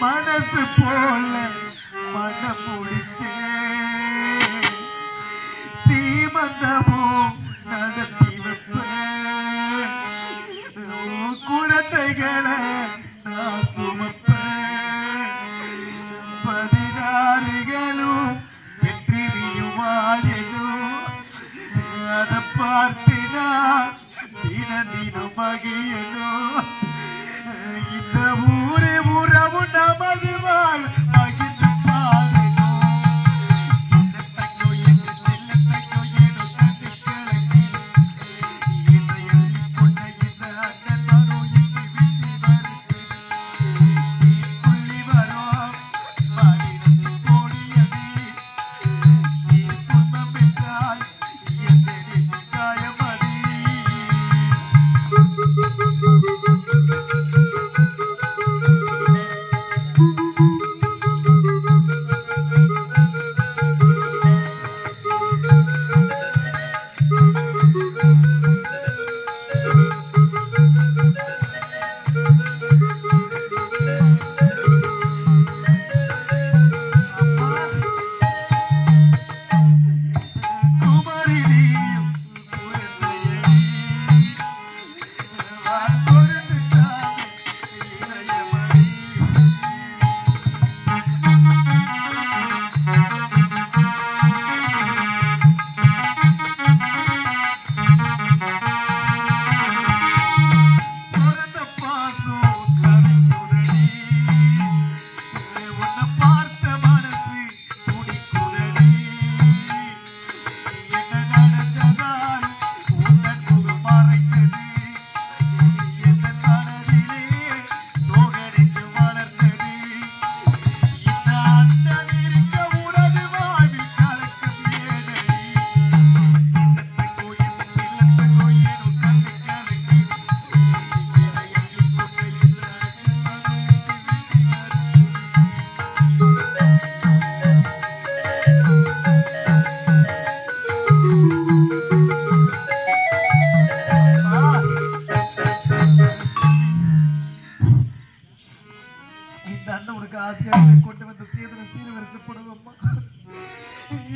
மனசு போல மன முடிச்சே. சீமந்தமும் நடத்தி வைப்பேன். உன் குழந்தைகளை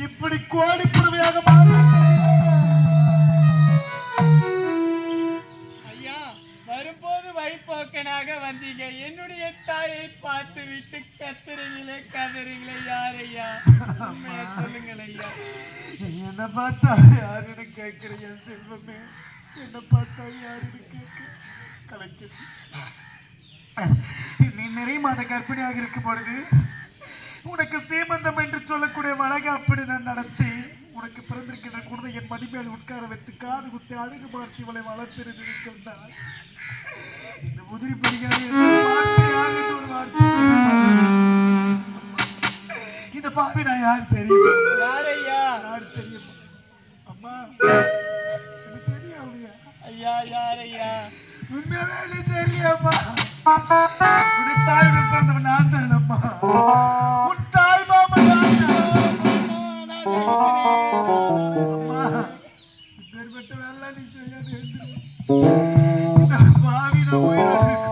இப்படி கோடி புறவையாக மாறி தாயை பார்த்து விட்டு கத்துறீங்களே கதறீங்களே யாரையா? ஐயா சொல்லுங்கள் ஐயா. என்ன பார்த்தா யாருன்னு கேட்குறீங்க செல்வமே என்ன பார்த்தா யாருன்னு கேட்க கலைச்சு. நீ நிறைய மாத கர்ப்பிணியாக இருக்கும் பொழுது உனக்கு சீமந்தம் என்று சொல்லக்கூடிய வளகாப்படி நான் நடத்தி உனக்கு பிறந்திருக்கின்ற குழந்தை என் மடிமேல் உட்கார வைத்து காது குத்தி அழகு பார்த்து இவளை வளர்த்திருந்து சொன்னாள் இந்த உதிரி படிக்காது இந்த பாவி நான் யார் தெரியும்? யார் தெரியும்? அம்மா தெரியும் ஐயா யார் ஐயா உண்மையாவே எனக்கு தெரியலம்மா அப்பேற்பட்ட வேலை நீ செய்யாது பாவி நான் போயிடலாம்